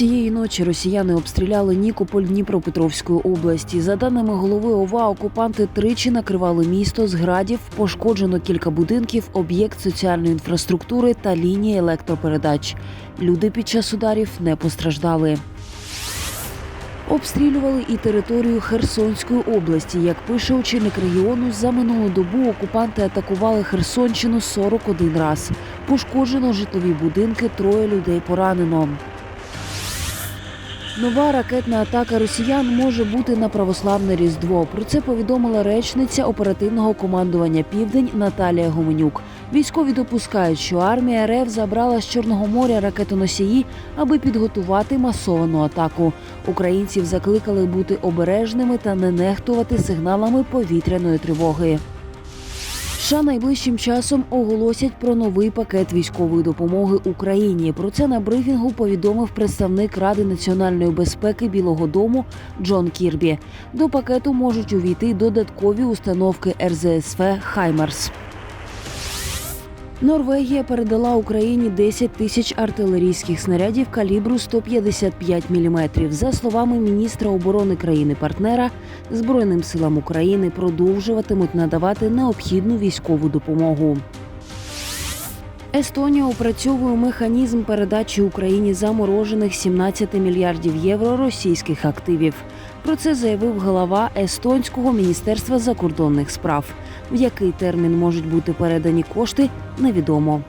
Цієї ночі росіяни обстріляли Нікополь Дніпропетровської області. За даними голови ОВА, окупанти тричі накривали місто з градів, пошкоджено кілька будинків, об'єкт соціальної інфраструктури та лінії електропередач. Люди під час ударів не постраждали. Обстрілювали і територію Херсонської області. Як пише очільник регіону, за минулу добу окупанти атакували Херсонщину 41 раз. Пошкоджено житлові будинки, троє людей поранено. Нова ракетна атака росіян може бути на православне різдво. Про це повідомила речниця оперативного командування Південь Наталія Гуменюк. Військові допускають, що армія РФ забрала з Чорного моря ракетоносії, аби підготувати масовану атаку. Українців закликали бути обережними та не нехтувати сигналами повітряної тривоги. США найближчим часом оголосять про новий пакет військової допомоги Україні. Про це на брифінгу повідомив представник Ради національної безпеки Білого Дому Джон Кірбі. До пакету можуть увійти додаткові установки РЗСВ Хаймарс. Норвегія передала Україні 10 тисяч артилерійських снарядів калібру 155 мм. За словами міністра оборони країни-партнера, Збройним силам України продовжуватимуть надавати необхідну військову допомогу. Естонія опрацьовує механізм передачі Україні заморожених 17 мільярдів євро російських активів. Про це заявив голова естонського міністерства закордонних справ. В який термін можуть бути передані кошти, невідомо.